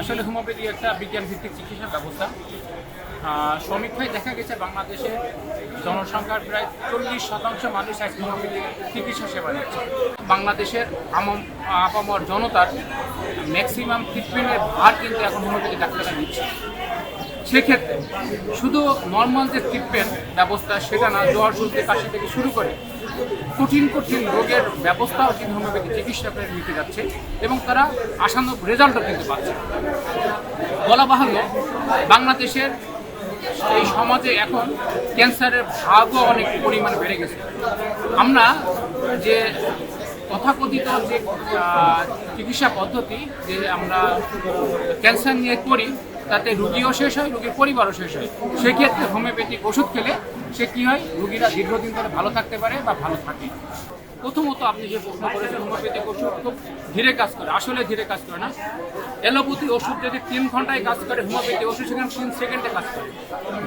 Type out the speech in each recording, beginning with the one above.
আসলে হোমিওপ্যাথি একটা বিজ্ঞান ভিত্তিক চিকিৎসা ব্যবস্থা সমীক্ষায় দেখা গেছে বাংলাদেশে জনসংখ্যার প্রায় চল্লিশ শতাংশ মানুষ আজ হোমিওপ্যাথি চিকিৎসা সেবা নিচ্ছে। বাংলাদেশের আপামর জনতার ম্যাক্সিমাম ট্রিটমেন্টের ভার কিন্তু এখন হোমিওপ্যাথি ডাক্তাররা নিচ্ছে। সেক্ষেত্রে শুধু নর্মাল যে ট্রিটমেন্ট ব্যবস্থা সেটা না জ্বর সর্দি কাশি থেকে শুরু করে কঠিন কঠিন রোগের ব্যবস্থাও কিন্তু হোমিওপ্যাথি চিকিৎসকের নিতে যাচ্ছে এবং তারা আশানুরূপ রেজাল্টও কিন্তু পাচ্ছে। বলা বাহুল্য, বাংলাদেশের এই সমাজে এখন ক্যান্সারের ভাগও অনেক পরিমাণ বেড়ে গেছে। আমরা যে তথাকথিত যে চিকিৎসা পদ্ধতি যে আমরা ক্যান্সার নিয়ে করি তাতে রুগীও শেষ হয়, রুগীর পরিবারও শেষ হয়। সেক্ষেত্রে হোমিওপ্যাথিক ওষুধ খেলে সে কী হয়? রুগীরা দীর্ঘদিন ধরে ভালো থাকতে পারে বা ভালো থাকে। প্রথমত আপনি যে প্রশ্ন করেছেন হোমিওপ্যাথিক ওষুধ খুব ধীরে কাজ করে, আসলে ধীরে কাজ করে না। এলোপ্যাথি ওষুধ যদি তিন ঘন্টায় কাজ করে, হোমিওপ্যাথি ওষুধ সেখানে তিন সেকেন্ডে কাজ করে।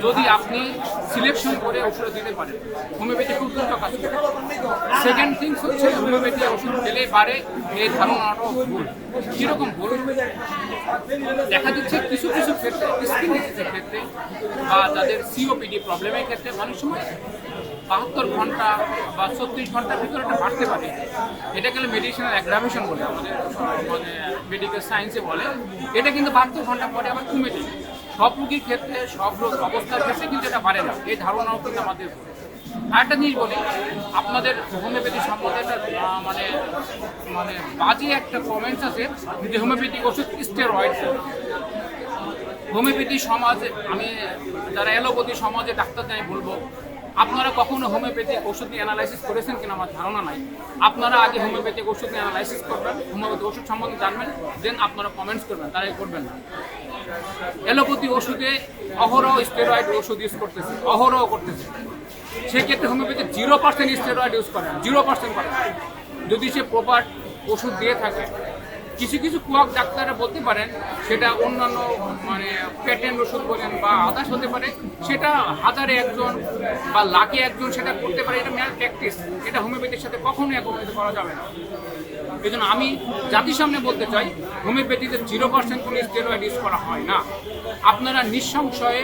যদি আপনি সিলেকশন করে ওষুধ দিতে পারেন, হোমিওপ্যাথি খুব দ্রুত কাজ করে। সেকেন্ড থিংস হচ্ছে, হোমিওপ্যাথি ওষুধ খেলে পারে এই ধারণাটাও ভুল। কীরকম ভুল? দেখা যাচ্ছে কিছু কিছু ক্ষেত্রে স্কিন ক্ষেত্রে বা যাদের সিওপিডি প্রবলেমের ক্ষেত্রে অনেক সময় বাহাত্তর ঘণ্টা বা ছত্রিশ ঘণ্টার ভিতরে এটা বাড়তে পারে। এটা গেলে মেডিসিনাল অ্যাগ্রাভেশন বলে আমাদের মানে মেডিকেল সায়েন্সে বলে। এটা কিন্তু বাহাত্তর ঘণ্টা পরে আবার কমে যায়। সব রোগীর ক্ষেত্রে, সব রোগ অবস্থার ক্ষেত্রে কিন্তু এটা বাড়ে না। এই ধারণাও কিন্তু আমাদের। আরেকটা জিনিস বলি, আপনাদের হোমিওপ্যাথি সম্বন্ধে একটা মানে মানে বাজে একটা কমেন্টস আছে যে হোমিওপ্যাথিক ওষুধ স্টেরয়েড হোমিওপ্যাথি সমাজে, আমি যারা অ্যালোপ্যাথি সমাজে ডাক্তার আমি বলব আপনারা কখনো হোমিওপ্যাথিক ওষুধ নিয়ে অ্যানালাইসিস করেছেন কিনা আমার ধারণা নাই। আপনারা আগে হোমিওপ্যাথিক ওষুধ নিয়ে অ্যানালাইসিস করবেন হোমিওপ্যাথি ওষুধ সম্বন্ধে জানবেন দেন আপনারা কমেন্টস করবেন, তারা করবেন না। অ্যালোপ্যাথি ওষুধে অহরহ স্টেরয়েড ওষুধ ইউজ করতেছে, অহরহ করতেছে। সেক্ষেত্রে homeopathy zero percent steroid use করেন জিরো পার্সেন্ট করেন যদি সে প্রপার ওষুধ দিয়ে থাকে কিছু কিছু কুয়াক ডাক্তাররা বলতে পারেন, সেটা অন্যান্য মানে পেটেন্ট ওষুধ বলেন বা আদার্স হতে পারে, সেটা হাজারে একজন বা লাখে একজন সেটা করতে পারে, এটা ম্যাল প্র্যাকটিস এটা হোমিওপ্যাথির সাথে কখনোই একত্রিত করা যাবে না। এই জন্য আমি জাতির সামনে বলতে চাই হোমিওপ্যাথিতে জিরো পার্সেন্ট কোনো স্টেরয়েড ইউজ করা হয় না। আপনারা নিঃসংশয়ে,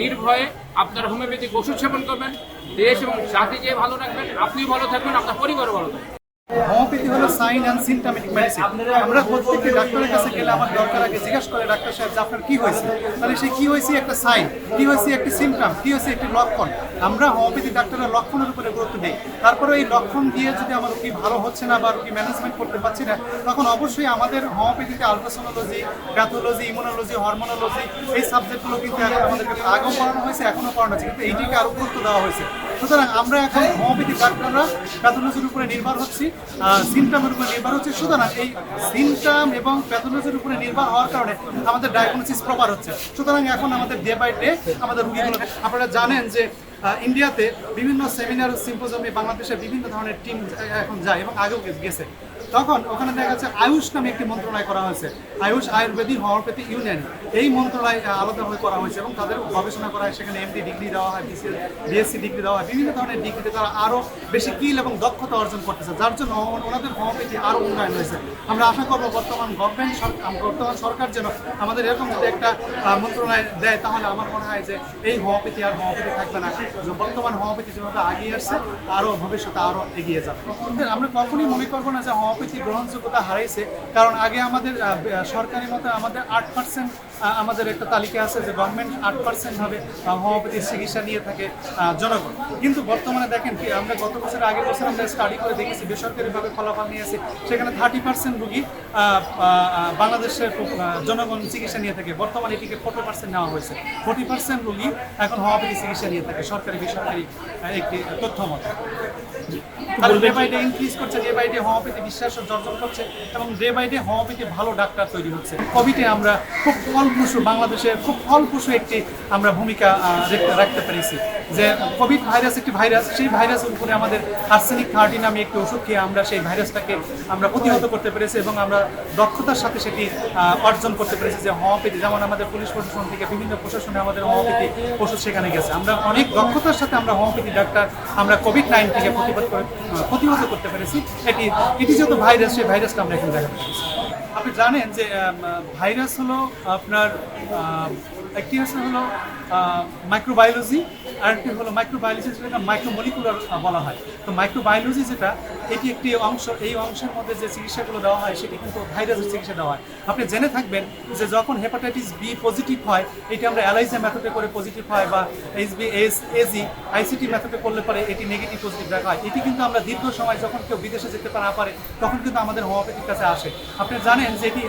নির্ভয়ে আপনারা হোমিওপ্যাথিক ওষুধ সেবন করবেন, দেশ এবং জাতিকে ভালো রাখবেন, আপনিও ভালো থাকবেন, আপনার পরিবারও ভালো থাকবে। হোমিওপ্যাথি হলো সাইন অ্যান্ড সিমটমেটিক মেডিসিন আমরা প্রত্যেকটি ডাক্তারের কাছে গেলে আমার দরকার আগে জিজ্ঞাসা করে, ডাক্তার সাহেব, যে আপনার কি হয়েছে? তাহলে সেই কি হয়েছে? একটা সাইন কি হয়েছে? একটি সিমটম কি হয়েছে? একটি লক্ষণ। আমরা হোমিওপ্যাথি ডাক্তাররা লক্ষণের উপরে গুরুত্ব দিই। তারপরে এই লক্ষণ দিয়ে যদি আমার রুগী ভালো হচ্ছে না বা রুগী ম্যানেজমেন্ট করতে পারছি না, তখন অবশ্যই আমাদের হোমিওপ্যাথিতে আলট্রাসোনোলজি প্যাথোলজি ইমিউনোলজি হরমোনোলজি এই সাবজেক্টগুলো কিন্তু এখন আমাদেরকে আগেও পড়ানো হয়েছে, এখনও পড়ানো হচ্ছে কিন্তু এইটিকে আরও গুরুত্ব দেওয়া হয়েছে। সুতরাং আমরা এখন হোমিওপ্যাথি ডাক্তাররা প্যাথোলজির উপরে নির্ভর হচ্ছি সিমটামের উপরে নির্ভর হচ্ছে। সুতরাং এই সিমটাম এবং প্যাথোলজির উপরে নির্ভর হওয়ার কারণে আমাদের ডায়াগনোসিস প্রপার হচ্ছে। সুতরাং এখন আমাদের ডে বাই ডে আমাদের রুগীগুলো আপনারা জানেন যে ইন্ডিয়াতে বিভিন্ন সেমিনার সিম্পোজিয়ামে বাংলাদেশের বিভিন্ন ধরনের টিম এখন যায় এবং আগেও গেছে। তখন ওখানে দেখা যাচ্ছে আয়ুষ নামে একটি মন্ত্রণালয় করা হয়েছে। AYUSH Ayurvedic homeopathy union. এই মন্ত্রণালয় আলাদাভাবে করা হয়েছে এবং তাদের গবেষণা করা হয়। সেখানে এমডি ডিগ্রি দেওয়া হয় বিএসসি ডিগ্রি দেওয়া হয়। বিভিন্ন ধরনের ডিগ্রিতে তারা আরও বেশি কিল এবং দক্ষতা অর্জন করতেছে, যার জন্য ওনাদের হোমিওপ্যাথি আরও উন্নয়ন হয়েছে। আমরা আশা করব বর্তমান গভর্নমেন্ট সরকার বর্তমান সরকার যেন আমাদের এরকম যদি একটা মন্ত্রণালয় দেয়, তাহলে আমার মনে হয় যে এই হোমিওপ্যাথি আর হোমিওপ্যাথি থাকবে না। যে বর্তমান হোমিওপ্যাথি যেভাবে আগিয়ে আসছে আরও ভবিষ্যতে আরও এগিয়ে যাবে। আমরা কখনই মনে করব না যে হোমিওপ্যাথি গ্রহণযোগ্যতা হারাইছে। কারণ আগে আমাদের সরকারি মতে আমাদের আট পার্সেন্ট আমাদের একটা তালিকা আছে যে গভর্নমেন্ট আট পার্সেন্ট ভাবে হোমিওপ্যাথির চিকিৎসা নিয়ে থাকে জনগণ। কিন্তু বর্তমানে দেখেন কি, আমরা গত বছর, আগের বছর আমরা স্টাডি করে দেখেছি, বেসরকারিভাবে ফলাফল নিয়েছে, সেখানে থার্টি পার্সেন্ট রুগী বাংলাদেশের জনগণ চিকিৎসা নিয়ে থাকে। বর্তমানে এটিকে ফোর্টি পার্সেন্ট নেওয়া হয়েছে। ফোর্টি পার্সেন্ট রুগী এখন হোমিওপ্যাথি চিকিৎসা নিয়ে থাকে, সরকারি, বেসরকারি একটি তথ্য মতো। আর ডে বাই ডে ইনক্রিজ করছে ডে বাই ডে হোমিওপ্যাথি বিশ্বাস অর্জন করছে এবং ডে বাই ডে হোমিওপ্যাথি ভালো ডাক্তার তৈরি হচ্ছে। কোভিডে আমরা খুব ফলপ্রসূ বাংলাদেশের খুব ফলপ্রসূ একটি আমরা ভূমিকা রাখতে পেরেছি। যে কোভিড ভাইরাস একটি ভাইরাস সেই ভাইরাসের উপরে আমাদের আর্সেনিক থার্টি নামে একটি ওষুধ খেয়ে আমরা সেই ভাইরাসটাকে আমরা প্রতিহত করতে পেরেছি এবং আমরা দক্ষতার সাথে সেটি অর্জন করতে পেরেছি যে হোমিওপ্যাথি যেমন আমাদের পুলিশ প্রশাসন থেকে বিভিন্ন প্রশাসনে আমাদের হোমিওপ্যাথি ওষুধ সেখানে গেছে। আমরা অনেক দক্ষতার সাথে আমরা হোমিওপ্যাথি ডাক্তার আমরা কোভিড নাইন থেকে প্রতিবাদ করে প্রতিহত করতে পেরেছি। এটি এটি যেহেতু ভাইরাস সেই ভাইরাসটা আমরা এখানে দেখা পেরেছি আপনি জানেন যে ভাইরাস হলো আপনার একটি হচ্ছে হলো মাইক্রোবায়োলজি আর একটি হলো মাইক্রোবায়োলজি যেটা মাইক্রোমলিকুলার বলা হয়। তো মাইক্রোবায়োলজি যেটা, এটি একটি অংশ, এই অংশের মধ্যে যে চিকিৎসাগুলো দেওয়া হয়, সেটি কিন্তু ভাইরাসের চিকিৎসা দেওয়া হয়। আপনি জেনে থাকবেন যে যখন হেপাটাইটিস বি পজিটিভ হয়, এটি আমরা অ্যালাইজা মেথডে করে পজিটিভ হয় বা H B S AG ICT মেথডে করলে পরে এটি নেগেটিভ পজিটিভ দেখা হয়। এটি কিন্তু আমরা দীর্ঘ সময় যখন কেউ বিদেশে যেতে না পারে, তখন কিন্তু আমাদের হোমিওপ্যাথির কাছে আসে। আপনি জানেন যে এটি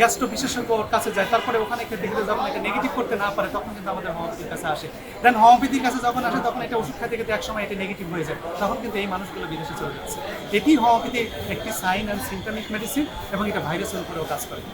গ্যাস্ট্রো বিশেষজ্ঞর কাছে যায়, তারপরে ওখানে দেখলে যখন এটা নেগেটিভ করতে না পারে, তখন কিন্তু আমাদের হোমিওপ্যাথির কাছে আসে। দেন হোমিওপ্যাথির কাছে যখন আসে, তখন একটা ওষুধ খাইতে খেতে একসময় এটা নেগেটিভ হয়ে যায়। তখন কিন্তু এই মানুষগুলো বিদেশে চলে যাচ্ছে। এটি হোমিওপ্যাথি একটি সাইন অ্যান্ড সিমটমিক মেডিসিন এবং এটা ভাইরাসের উপরেও কাজ করে।